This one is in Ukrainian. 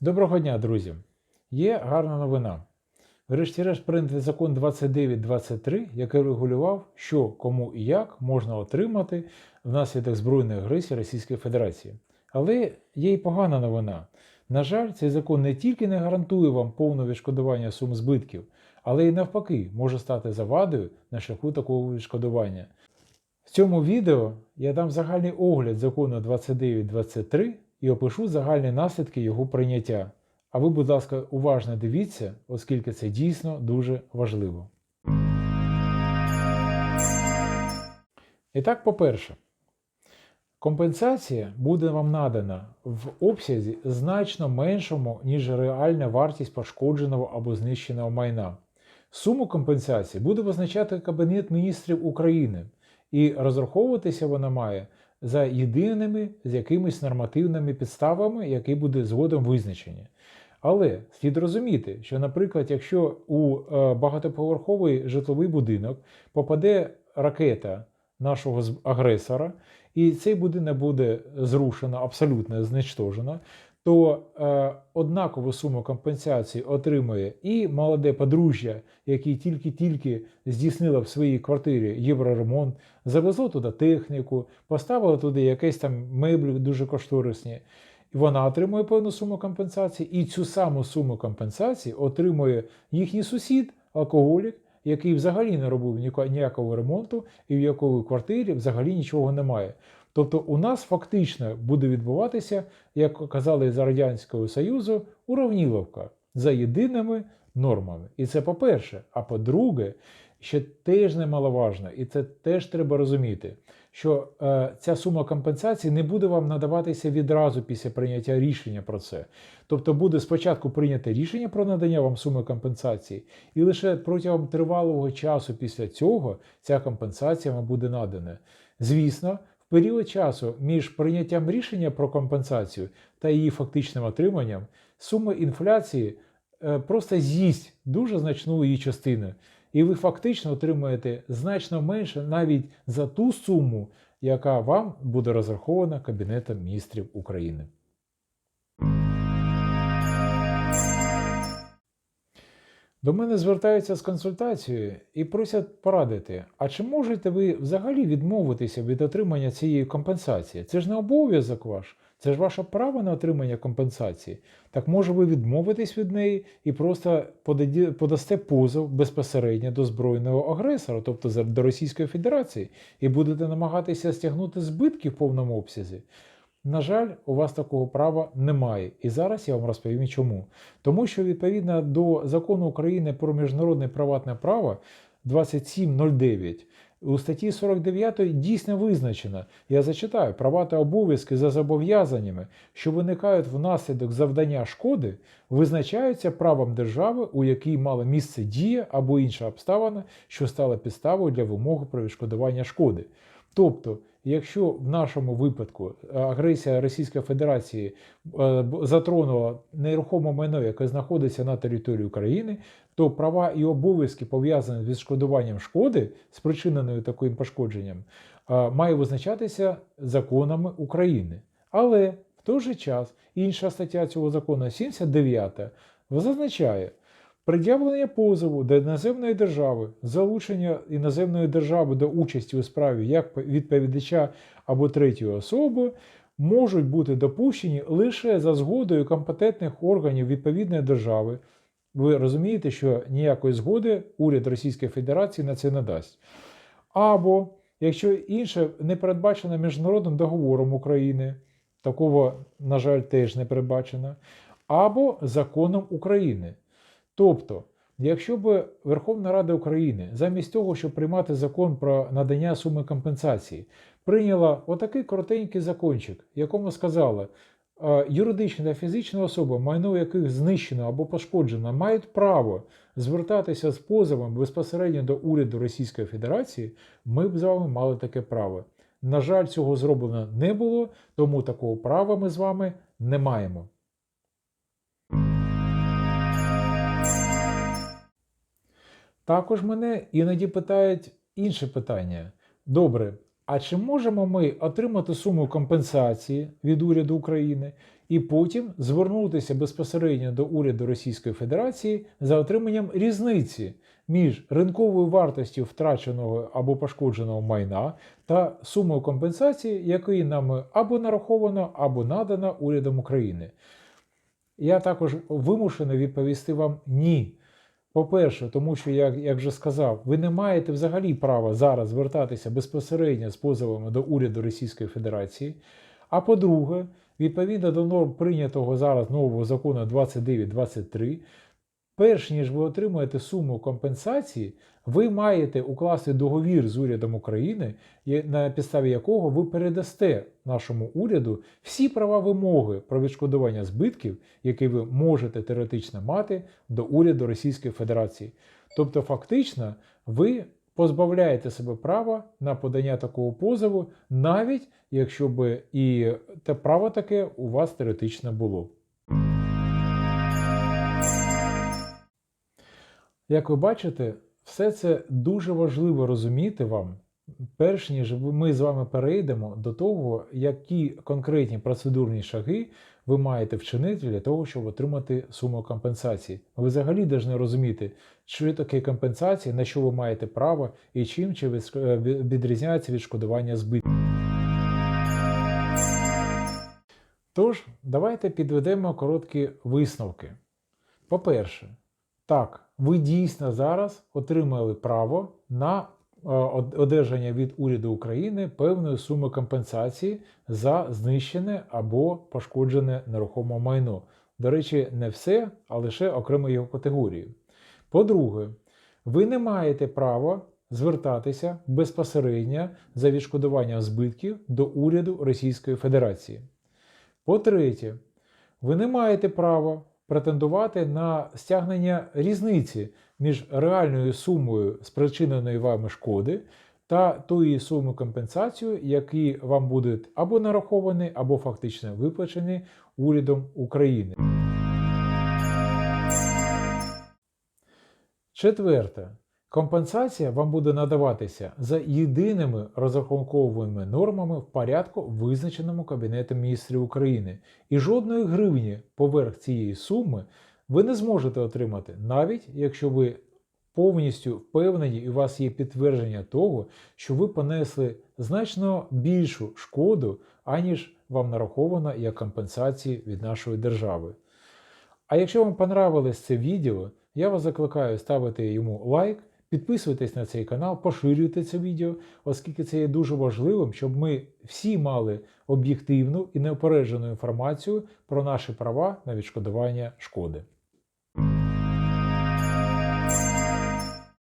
Доброго дня, друзі! Є гарна новина. Врешті-решт прийнятий закон 2923, який регулював, що, кому і як можна отримати внаслідок збройної агресії Російської Федерації. Але є й погана новина. На жаль, цей закон не тільки не гарантує вам повне відшкодування сум збитків, але й навпаки може стати завадою на шляху такого відшкодування. В цьому відео я дам загальний огляд закону 2923 і опишу загальні наслідки його прийняття. А ви, будь ласка, уважно дивіться, оскільки це дійсно дуже важливо. І так, по-перше, компенсація буде вам надана в обсязі значно меншому, ніж реальна вартість пошкодженого або знищеного майна. Суму компенсації буде визначати Кабінет міністрів України, і розраховуватися вона має за єдиними з якимись нормативними підставами, які буде згодом визначені. Але слід розуміти, що, наприклад, якщо у е, багатоповерховий житловий будинок попаде ракета нашого агресора, і цей будинок буде зрушено, абсолютно знищено, то е, однакову суму компенсації отримує і молоде подружжя, яке тільки-тільки здійснило в своїй квартирі євроремонт, завезло туди техніку, поставило туди якісь там меблі дуже кошторисні. Вона отримує певну суму компенсації, і цю саму суму компенсації отримує їхній сусід, алкоголік, який взагалі не робив ніякого ремонту, і в якої квартирі взагалі нічого немає. Тобто у нас фактично буде відбуватися, як казали за Радянського Союзу, уравніловка за єдиними нормами. І це по-перше. А по-друге, ще теж немаловажно, і це теж треба розуміти, що е, ця сума компенсації не буде вам надаватися відразу після прийняття рішення про це. Тобто буде спочатку прийняте рішення про надання вам суми компенсації, і лише протягом тривалого часу після цього ця компенсація вам буде надана. Звісно, період часу між прийняттям рішення про компенсацію та її фактичним отриманням сума інфляції е, просто з'їсть дуже значну її частину. І ви фактично отримаєте значно менше навіть за ту суму, яка вам буде розрахована Кабінетом міністрів України. До мене звертаються з консультацією і просять порадити, а чи можете ви взагалі відмовитися від отримання цієї компенсації? Це ж не обов'язок ваш, це ж ваше право на отримання компенсації. Так може ви відмовитесь від неї і просто подасте позов безпосередньо до збройного агресора, тобто до Російської Федерації, і будете намагатися стягнути збитки в повному обсязі. На жаль, у вас такого права немає. І зараз я вам розповім чому. Тому що відповідно до закону України про міжнародне приватне право 2709 у статті 49 дійсно визначено, я зачитаю, права та обов'язки за зобов'язаннями, що виникають внаслідок завдання шкоди, визначаються правом держави, у якій мала місце дія або інша обставина, що стала підставою для вимоги про відшкодування шкоди. Тобто, якщо в нашому випадку е, агресія Російської Федерації е, затронула нерухоме майно, яке знаходиться на території України, то права і обов'язки пов'язані з відшкодуванням шкоди, спричиненої таким пошкодженням, е, має визначатися законами України. Але в той же час інша стаття цього закону, 79, зазначає, Пред'явлення позову до іноземної держави, залучення іноземної держави до участі у справі як відповідача або третьої особи можуть бути допущені лише за згодою компетентних органів відповідної держави. Ви розумієте, що ніякої згоди уряд Російської Федерації на це не дасть. Або якщо інше не передбачено міжнародним договором України, такого, на жаль, теж не передбачено, або законом України. Тобто, якщо б Верховна Рада України замість того, щоб приймати закон про надання суми компенсації, прийняла отакий коротенький закончик, якому сказала, е, юридична та фізична особа, майно яких знищено або пошкоджено, мають право звертатися з позовом безпосередньо до уряду Російської Федерації, ми б з вами мали таке право. На жаль, цього зроблено не було, тому такого права ми з вами не маємо. Також мене іноді питають інше питання. Добре, а чи можемо ми отримати суму компенсації від уряду України і потім звернутися безпосередньо до уряду Російської Федерації за отриманням різниці між ринковою вартістю втраченого або пошкодженого майна та сумою компенсації, якої нам або нараховано, або надано урядом України? Я також вимушений відповісти вам ні. По-перше, тому що, як, як вже сказав, ви не маєте взагалі права зараз звертатися безпосередньо з позовами до уряду Російської Федерації. А по-друге, відповідно до норм прийнятого зараз нового закону 2923, перш ніж ви отримаєте суму компенсації, ви маєте укласти договір з урядом України, на підставі якого ви передасте нашому уряду всі права вимоги про відшкодування збитків, які ви можете теоретично мати до уряду Російської Федерації. Тобто, фактично, ви позбавляєте себе права на подання такого позову, навіть якщо би і те право таке у вас теоретично було. Як ви бачите, все це дуже важливо розуміти вам, перш ніж ми з вами перейдемо до того, які конкретні процедурні шаги ви маєте вчинити для того, щоб отримати суму компенсації. Ви взагалі повинні розуміти, що таке компенсація, на що ви маєте право і чим чи е, від- відрізняється відшкодування збитків. Тож, давайте підведемо короткі висновки. По-перше, так, ви дійсно зараз отримали право на е, одержання від уряду України певної суми компенсації за знищене або пошкоджене нерухоме майно. До речі, не все, а лише окремо його категорії. По-друге, ви не маєте права звертатися безпосередньо за відшкодуванням збитків до уряду Російської Федерації. По-третє, ви не маєте права претендувати на стягнення різниці між реальною сумою спричиненої вами шкоди та тої суми компенсацію, які вам будуть або нараховані, або фактично виплачені урядом України. Четверте. Компенсація вам буде надаватися за єдиними розрахунковими нормами в порядку, визначеному Кабінетом міністрів України. І жодної гривні поверх цієї суми ви не зможете отримати, навіть якщо ви повністю впевнені і у вас є підтвердження того, що ви понесли значно більшу шкоду, аніж вам нараховано як компенсації від нашої держави. А якщо вам понравилось це відео, я вас закликаю ставити йому лайк, підписуйтесь на цей канал, поширюйте це відео, оскільки це є дуже важливим, щоб ми всі мали об'єктивну і неопереджену інформацію про наші права на відшкодування шкоди.